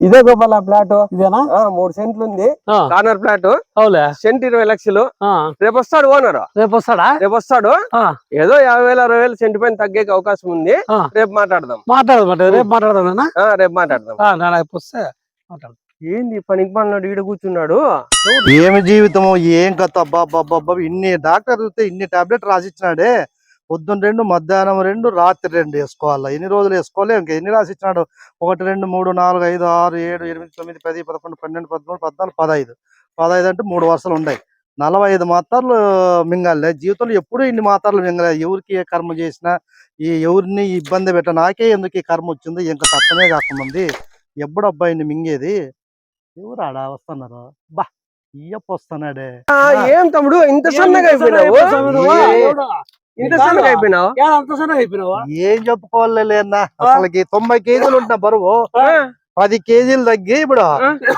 ఇదే గోపాల ప్లాట్. ఇదేనా? మూడు సెంట్లు ఉంది. Corner plot. అవులే. సెంట్ ఇరవై లక్షలు. ఆ, రేపు వస్తాడు ఓనర్. రేపు వస్తాడా? రేపు వస్తాడు. ఆ, ఏదో యాభై వేల అరవై వేలు సెంట్ పైన తగ్గే అవకాశం ఉంది. రేపు మాట్లాడదాం. మాట్లాడదు మాట రేపు మాట్లాడదామేనా ఆ, రేపు మాట్లాడదాం. రేపు వస్తే మాట్లాడదాం. ఏంది పనికి పనులు ఈడ కూర్చున్నాడు? ఏమి జీవితము ఏం కథ? అబ్బా అబ్బా అబ్బా అబ్బా ఇన్ని డాక్టర్ చూస్తే ఇన్ని టాబ్లెట్ రాసిచ్చినాడే. పొద్దున్న రెండు మధ్యాహ్నం రెండు రాత్రి రెండు వేసుకోవాలా? ఎన్ని రోజులు వేసుకోవాలి? ఇంకా ఎన్ని రాసిచ్చినాడు ఒకటి రెండు మూడు నాలుగు ఐదు ఆరు ఏడు ఎనిమిది తొమ్మిది పది పదకొండు పన్నెండు పదమూడు పద్నాలుగు పదహైదు. పదహైదు అంటే మూడు వరుసలు ఉన్నాయి. నలభై ఐదు మాత్రలు మింగాలే. జీవితంలో ఎప్పుడూ ఇన్ని మాత్రలు మింగలే. ఎవరికి ఏ కర్మ చేసినా ఈ ఎవరిని ఇబ్బంది పెట్ట నాకే ఎందుకు ఈ కర్మ వచ్చిందో? ఇంకా తప్పనే కాకముంది ఎప్పుడు అబ్బాయి ఇన్ని మింగేది? ఎవరు ఆడ వస్తున్నారు? బా ఇయ్యప్ప వస్తున్నాడే. ఏం తమ్ముడు? ఇంత సన్నగా అయిపోయినావు? ఇంత సన్నగా అయిపోయినావు? అంత సన్నగా అయిపోయినావా? ఏం చెప్పుకోవాలి లేనా అసలుకి తొంభై కేజీలు ఉంటా బరువు. పది కేజీలు తగ్గి ఇప్పుడు.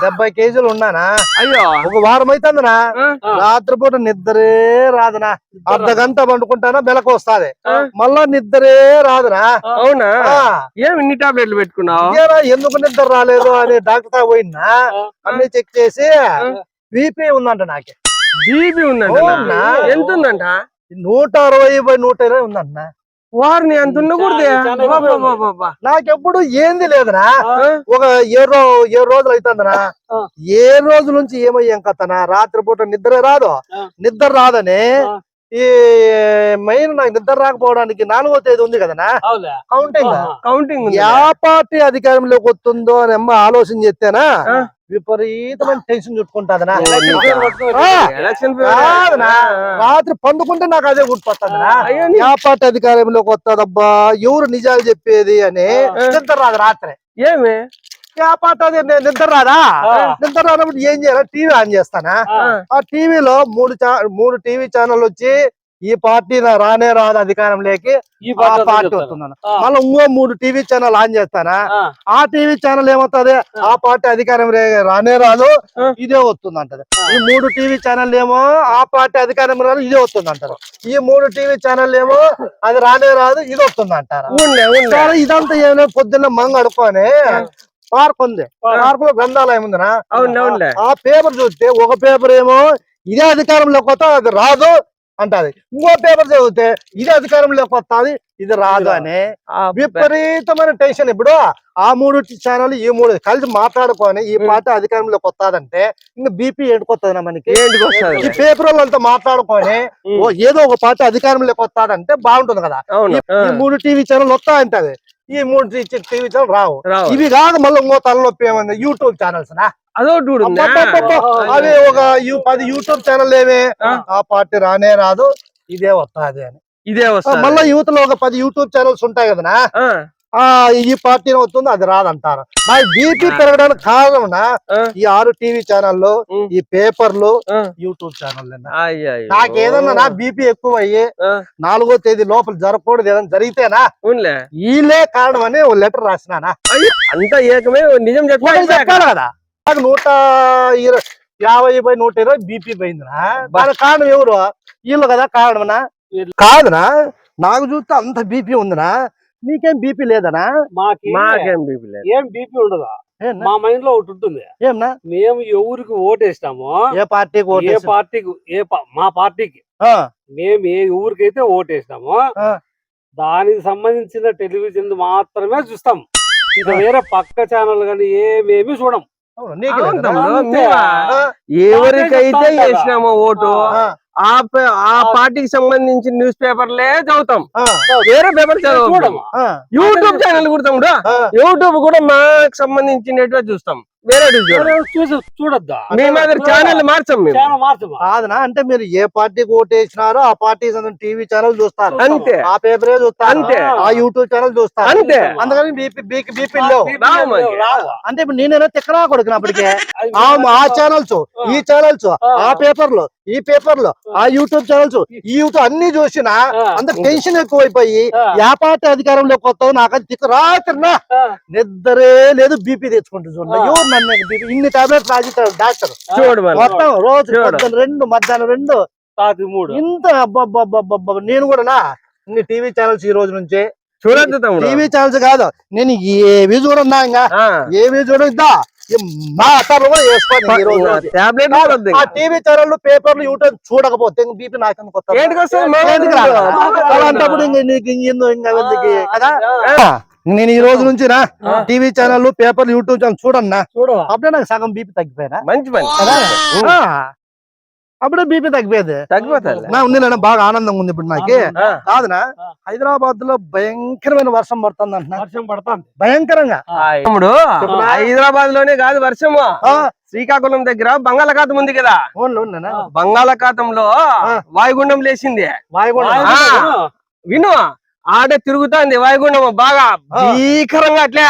డెబ్బై కేజీలు ఉన్నానా? అయ్యో. ఒక వారం అవుతుందినా రాత్రిపూట నిద్రే రాదునా అర్ధ గంట పండుకుంటానా? మెలకు వస్తాది. మళ్ళా నిద్రే రాదునా? అవునా? ఆ, ఏం ఇన్ని టాబ్లెట్లు పెట్టుకున్నావు? ఎందుకు నిద్ర రాలేదు అని డాక్టర్ తా పోయినా. అన్ని చెక్ చేసి బీపీ ఉందంట నాకే. బీపీ ఉందంట? ఎంత ఉందంట? నూట అరవై బై నూట ఇరవై ఉందంట వారిని ఉండకూడదే. బా. నాకెప్పుడు ఏంది లేదునా? ఒక ఏడు రో- ఏడు రోజులు అవుతుందనా. ఏ రోజు నుంచి ఏమయ్యాం కథనా? రాత్రిపూట నిద్ర రాదు. నిద్ర రాదని. ఈ మెయిన్ నాకు నిద్ర రాకపోవడానికి నాలుగో తేదీ ఉంది కదనా? కౌంటింగ్. కౌంటింగ్ ఉంది. యా పార్టీ అధికారంలోకి వస్తుందో అని అమ్మ ఆలోచన చేస్తేనా? ఆ. విపరీతమైన టెన్షన్ చుట్టుకుంటాదనా? ఆ. రాత్రి పండుకుంటే నాకు అదే నీ- యా పార్టీ అధికారంలోకి వస్తుందబ్బా ఎవరు నిజాలు చెప్పేది అని ఆ. నిద్ర రాదు రాత్రి ఏమి యా పార్టీ నిద్ర రాదా ఆ. నిద్ర రానప్పుడు ఏం చేయాలి టీవీ ఆన్ చేస్తానా ఆ. ఆ టీవీలో మూడు మూడు టీవీ ఛానల్ వచ్చి ఈ పార్టీ రానే రాదు అధికారంలోకి ఈ ఆ పాట పార్టీ ఆ. మళ్ళీ ఇంకో మూడు టీవీ ఛానల్ ఆన్ చేస్తానా? ఆ. టీవీ ఛానల్ ఏమవుతుంది? ఆ. పార్టీ అధికారం రానే రాదు. ఇదే వస్తుంది అంటది ఈ మూడు టీవీ ఛానల్ ఏమో ఆ పార్టీ అధికారం రాదు ఇదే వస్తుంది అంటారు ఈ మూడు టీవీ ఛానల్ ఏమో అది రానే రాదు ఇది వస్తుంది అంటారు ఇదంతా ఏమైనా పొద్దున్న మంగ అడుకొని పార్క్ ఉంది. పార్క్లో గ్రంథాలయం ఉందినా? ఆ పేపర్ చూస్తే ఒక పేపర్ ఏమో ఇదే అధికారంలోకి వస్తా అది రాదు అంటది. ఇంకో పేపర్ చదివితే ఇదే అధికారంలోకి వస్తుంది ఇది రాదు అని విపరీతమైన టెన్షన్ ఇప్పుడు ఆ మూడు ఛానల్ ఈ మూడు కలిసి మాట్లాడుకొని ఈ పార్టీ అధికారంలోకి వస్తాదంటే ఇంకా బీపీ ఎండుకొస్తుంది మనకి. ఈ పేపర్ వాళ్ళంతా మాట్లాడుకొని ఏదో ఒక పార్టీ అధికారంలోకి వస్తాదంటే బాగుంటుంది కదా. ఈ- మూడు టీవీ ఛానల్ వస్తా అంటది ఈ మూడు టీవీ ఛానల్ రావు. రావు. ఇవి కాదు మళ్ళీ ఇంకో తలనొప్పి ఏమైంది? యూట్యూబ్ ఛానల్స్ నా ఉందా? అబ్బబ్బబ్బబ్బ. అవి ఒక పది యూట్యూబ్ ఛానల్ ఏమి ఆ. పార్టీ రానే రాదు ఇదే వస్తాది అని ఇదే వస్తుంది మళ్ళీ యూత్లో ఒక పది యూట్యూబ్ ఛానల్స్ ఉంటాయి కదా ఆ, ఈ పార్టీ వస్తుంది అది రాదంటారు మరి బీపీ పెరగడానికి కారణం. ఈ ఆరు టీవీ ఛానళ్ళు. ఈ పేపర్లు. యూట్యూబ్ ఛానల్ అయ్యయ్యో. నాకు ఏదన్నా నా బీపీ ఎక్కువ అయ్యి నాలుగో తేదీ లోపల జరగకూడదు ఏదైనా జరిగితేనా వీళ్ళే కారణం అని ఓ లెటర్ రాసినానా అంతా ఏకమే నిజం చెప్పాలి కదా నాకు నూట ఇరవై యాభై బై నూట ఇరవై బీపీ పోయిందినా దానికి కారణం ఎవరు? వీళ్ళు కదా కారణమనా. కాదునా? నాకు చూస్తే అంత బీపీ ఉందినా? నీకేం బీపీ లేదనా? మాకి మాకేం బీపీ లేదు. ఏం బీపీ ఉండదు? మా మైండ్లో ఒకటి ఉంటుంది. ఏమన్నా? మేము ఎవరికి ఓటేస్తామో ఏ పార్టీకి ఏ పార్టీకి ఏ పా- మా పార్టీకి ఆ, మేము ఏ ఊరికైతే ఓటేస్తామో. దానికి సంబంధించిన టెలివిజన్ మాత్రమే చూస్తాం. ఇక వేరే పక్క ఛానల్ కానీ ఏమేమి చూడం. ఎవరికైతే. వేసినామో ఓటు ఆ, ఆ. పార్టీకి సంబంధించిన న్యూస్ పేపర్లే చదువుతాం. ఆ, వేరే పేపర్ చదవం యూట్యూబ్ ఛానల్ కూడా. యూట్యూబ్ కూడా మాకు సంబంధించినట్టుగా చూస్తాం. వేరే చూడొద్దా? మీ మాదిరి ఛానల్ మార్చాం మేము. ఛానల్ మార్చమా? కాదునా అంటే మీరు ఏ పార్టీకి ఓటేసినారో ఆ పార్టీ టీవీ ఛానల్ చూస్తారు. అంతే. ఆ పేపరే చూస్తారు. అంతే. ఆ యూట్యూబ్ ఛానల్ చూస్తారు. అంతే. అందుకని బీపీ. అంటే ఇప్పుడు నేనైనా తిక్కరా కొడుకున్నప్పటికే ఆ ఛానల్స్ ఈ ఛానల్స్ ఆ. ఆ పేపర్లు ఈ పేపర్లు ఆ. యూట్యూబ్ ఛానల్స్ ఈ యూట్యూబ్ అన్ని చూసినా. అంత టెన్షన్ ఎక్కువైపోయి ఆ. యా పార్టీ అధికారంలోకి వస్తావు నాకు అది తిక్క రాత్రినా ఆ. నిద్రే లేదు బీపీ తెచ్చుకుంటుంది చూడండి బీపీ ఇన్ని టాబ్లెట్స్ రాసిస్తారు డాక్టర్. చూడు. మొత్తం రోజు రెండు మధ్యాహ్నం రెండు. తాతి మూడు. ఇంత నేను కూడా నా ఇన్ని టీవీ ఛానల్స్ ఈ రోజు నుంచి. తమ్ముడు టీవీ ఛానల్స్ కాదు నేను ఏవి చూడన్నా ఇంకా. ఏవి చూడొద్దా ఈ మాటలు కూడా వేసుకోండి ఆ. టీవీ ఛానళ్ళు పేపర్లు యూట్యూబ్ చూడకపోతే బీపీ నాకు కొత్త? మా. అలాంటప్పుడు ఇంక నీకు ఇంకా ఎందుకు? కదా ఆ, నేను ఈ రోజు నుంచి నా. టీవీ ఛానల్ పేపర్లు యూట్యూబ్ ఛానల్ చూడన్నా. చూడు అప్పుడే నాకు సగం బీపీ తగ్గిపోయినా. మంచి పని. అప్పుడే బీపీ తగ్గిపోయేది. తగ్గిపోతాది నా ఉంది నాన్న బాగా ఆనందంగా ఉంది ఇప్పుడు నాకు. కాదునా. హైదరాబాద్లో భయంకరమైన వర్షం పడుతుంది అంటున్నా. వర్షం పడుతుంది. భయంకరంగా. తమ్ముడు చెప్పురా. హైదరాబాద్లోనే కాదు వర్షము. శ్రీకాకుళం దగ్గర బంగాళాఖాతం ఉంది కదా? బంగాళాఖాతంలో. వాయుగుండం లేచింది. వాయుగుండం. విను. ఆడే తిరుగుతాంది వాయుగుండం బాగా. భీకరంగా అట్లా.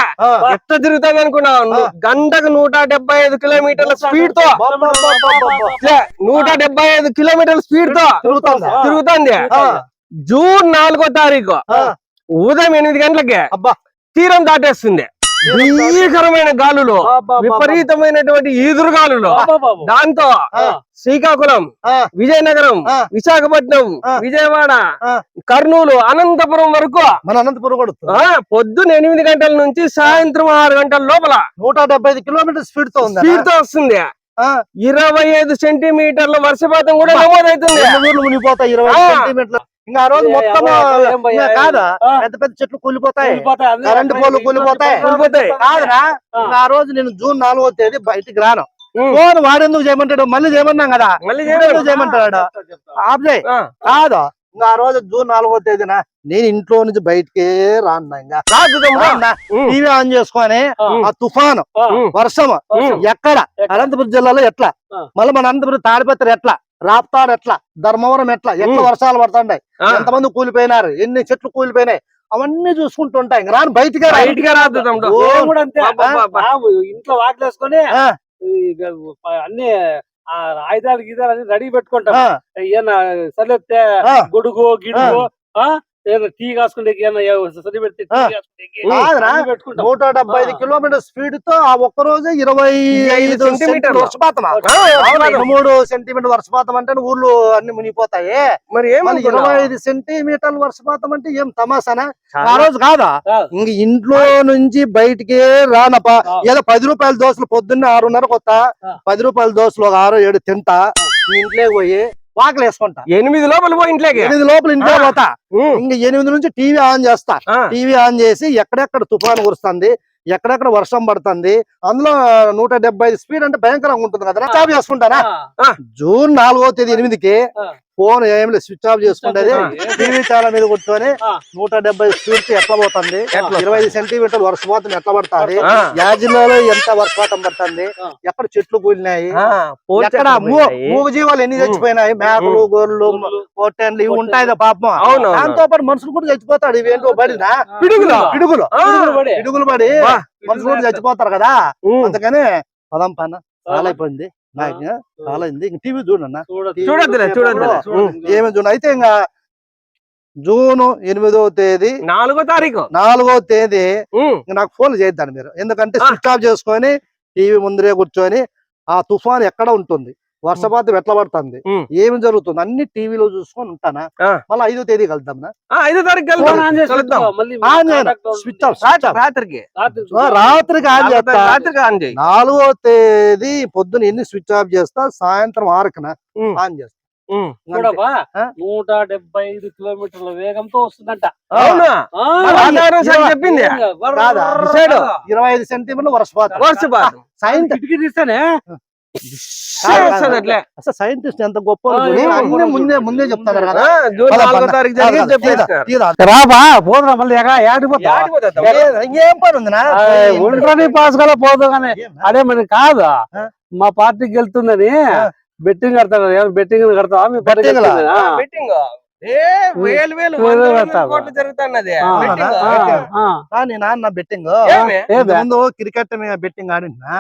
ఎట్లా తిరుగుతాంది అనుకున్నావు? ను- గంటకు నూట డెబ్బై ఐదు కిలోమీటర్ల స్పీడ్తో నూట డెబ్బై ఐదు కిలోమీటర్ల స్పీడ్తో తిరుగుతుందా? జూన్ నాలుగో తారీఖు. ఉదయం ఎనిమిది గంటలకి అబ్బా. తీరం దాటేస్తుంది. భీకరమైన గాలులు విపరీతమైనటువంటి ఈదురుగాలులు బాబు దాంతో. శ్రీకాకుళం విజయనగరం. విశాఖపట్నం. విజయవాడ. కర్నూలు అనంతపురం వరకు మన అనంతపురం కూడా పొద్దున ఎనిమిది గంటల నుంచి సాయంత్రం ఆరు గంటల లోపల నూట డెబ్బై ఐదు కిలోమీటర్ స్పీడ్తో స్పీడ్తో వస్తుంది. ఇరవై ఐదు సెంటీమీటర్ల వర్షపాతం కూడా నమోదవుతుంది మునిగిపోతాయి ఇరవై. సెంటీమీటర్లు ఇంకా ఆ రోజు మొత్తం కాదా. పెద్ద పెద్ద చెట్లు కూలిపోతాయి కరెంటు పోలు కూలిపోతాయి. కూలిపోతాయి. కాదురా ఆ. రోజు నేను జూన్ నాలుగో తేదీ బయటికి రాను. ఫోన్ వాడెందుకు చేయమంటాడు మళ్ళీ చేయమన్నాం కదా మళ్ళీ చేయమంటాడు చెప్తా, చెప్తా. ఆఫ్ చేయి ఆ. కాదు ఇంకా ఆ రోజు జూన్ నాలుగో తేదీన నేను ఇంట్లో నుంచి బయటికే ఇంకా. రాన్నా. ఉం. టీవీ ఆన్ చేసుకొని ఆ. తుఫాను. వర్షం. ఎక్కడ? అనంతపురం జిల్లాలో ఎట్లా. మళ్ళీ మన అనంతపురం తాడిపత్రి ఎట్లా రాప్తాడు ఎట్లా ధర్మవరం ఎట్లా ఎట్లా ఉం. వర్షాలు పడుతుంటాయి ఆ. ఎంతమంది కూలిపోయినారు ఎన్ని చెట్లు కూలిపోయినాయి అవన్నీ చూసుకుంటుంటాయి ఇంక రాను బయటికే రాను. బయటికి రాదు ఇంట్లో వాకిలేసుకొని ఈ అన్ని ఆయుధాలు గీదాలు అన్ని రెడీ పెట్టుకుంటాం. ఏమన్నా సరితే ఆ. గొడుగు గిడుగు టీ కాసుకుంటే నూట డెబ్బై ఐదు. కిలోమీటర్ స్పీడ్తో ఆ ఒక్క రోజు ఇరవై ఐదు సెంటీమీటర్లు. సెంటీమీటర్ వర్షపాతం. మూడు సెంటీమీటర్ వర్షపాతం అంటే ఊర్లు అన్ని మునిగిపోతాయి. మరి ఇరవై ఐదు సెంటీమీటర్ల వర్షపాతం అంటే ఏం తమాసానా ఆ రోజు కాదా. ఇంక ఇంట్లో నుంచి బయటికే రానప్ప. ఏదో పది రూపాయల దోశలు పొద్దున్నే ఆరున్నర కొత్త. పది రూపాయల దోశలు ఒక ఆరు ఏడు తింటా. ఇంట్లోకి పోయి వాకలు వేసుకుంటా ఎనిమిది లోపల పో ఇంట్లోకి ఎనిమిది లోపల ఇంట్లో. పోతా. ఇంక ఎనిమిది నుంచి టీవీ ఆన్ చేస్తా. టీవీ ఆన్ చేసి ఎక్కడెక్కడ తుఫాను కురుస్తుంది ఎక్కడెక్కడ వర్షం పడుతుంది అందులో నూట స్పీడ్ అంటే భయంకరంగా ఉంటుంది కదా చేసుకుంటానా ఆ, జూన్ నాలుగో తేదీ ఎనిమిదికి. ఫోన్ ఏం లేదు స్విచ్ ఆఫ్ చేసుకుంటది ఆ. టీవీ ఛానల్ మీద కూర్చొని. నూట డెబ్బై స్పీడ్ ఎట్లా పోతుంది ఇరవై ఐదు సెంటీమీటర్ వర్షపాతం ఎట్లా పడుతుంది ఆ. యా జిల్లాలో ఎంత వర్షపాతం పడుతుంది. ఎక్కడ చెట్లు కూలినాయి ఆ, పోల్ ఎక్కడ చెట్లు మూ- పోయినాయి. మూగజీవాలు ఎన్ని. చచ్చిపోయినాయి మేకలు గొర్రెలు పొట్టెన్లు ఇవి ఉంటాయి పాపం. దాంతో పాటు మనుషులు కూడా చచ్చిపోతాడు ఇవేంటో పడినా పిడుగులా? పిడుగులు పిడుగులు పడి. పిడుగులు పడి వా. మనుషులు కూడా చచ్చిపోతారు కదా. అందుకని పదం పన్న చాలా అయిపోయింది నాకు చాలా అయింది ఇంక టీవీ చూడన్నా చూడొద్దు. చూడొద్దులే, చూడొద్దులే. చూడొద్దు. ఏమి చూడ అయితే ఇంకా జూన్ ఎనిమిదో తేదీ నాలుగో తారీఖు నాలుగో తేదీ నాకు ఫోన్ చేద్దాను మీరు ఎందుకంటే ఆ. స్విచ్ ఆఫ్ చేసుకొని టీవీ ముందరే కూర్చొని ఆ తుఫాన్ ఎక్కడ ఉంటుంది వర్షపాతం ఎట్లా పడుతుంది. ఏమి జరుగుతుంది? అన్ని టీవీలో చూసుకొని ఉంటానా. మళ్ళీ ఐదో తేదీ కలుద్దాం ఆ, ఐదో తారీఖు స్విచ్ ఆఫ్ రాత్రికి రాత్రికి. ఆన్ నాలుగో చేస్తా. తారీఖు రాత్రికి ఆన్ చేయి. నాలుగో తేదీ పొద్దున ఎన్ని స్విచ్ ఆఫ్ చేస్తా? సాయంత్రం ఆరుకున. ఆన్ చేస్తా? నూట డెబ్బై ఐదు కిలోమీటర్ల వేగంతో వస్తుందంట. చెప్పింది? ఇరవై ఐదు సెంటీమీటర్లు వర్షపాతం. వర్షపాతం కిటికీ తీస్తానే? అసలు సైంటిస్ట్ ఎంత గొప్ప ముందే ముందే కదా నాలుగో. తారీఖు. రాబా పోదురా మళ్ళీ ఏడిపోతా. ఏ- పని ఉంది పాస్ గల పోదు కానీ? అదే మరి కాదు? మా పార్టీకి వెళ్తుందని. బెట్టింగ్ కడతాడు బెట్టింగ్ కడతావా మీ? ఆ. బెట్టింగ్ ఏ వేలు వేలు? కోట్లు జరుగుతున్నది. కానీ నాన్న బెట్టింగ్? ముందు క్రికెట్ మీద బెట్టింగ్ ఆడినా.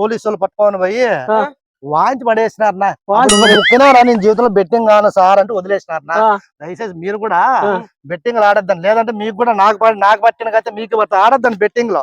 పోలీసు వాళ్ళు పట్టుకొని పోయి. వాంచి పడేసినారు నా వాంచి ముఖ్యనా నేను జీవితంలో బెట్టింగ్ కాను సార్ అంటే వదిలేసినారు. దయచేసి మీరు కూడా. బెట్టింగ్ ఆడద్దని లేదంటే మీకు కూడా నాకు పడి నాకు పట్టిన అయితే మీకు ఆడద్దని బెట్టింగ్లో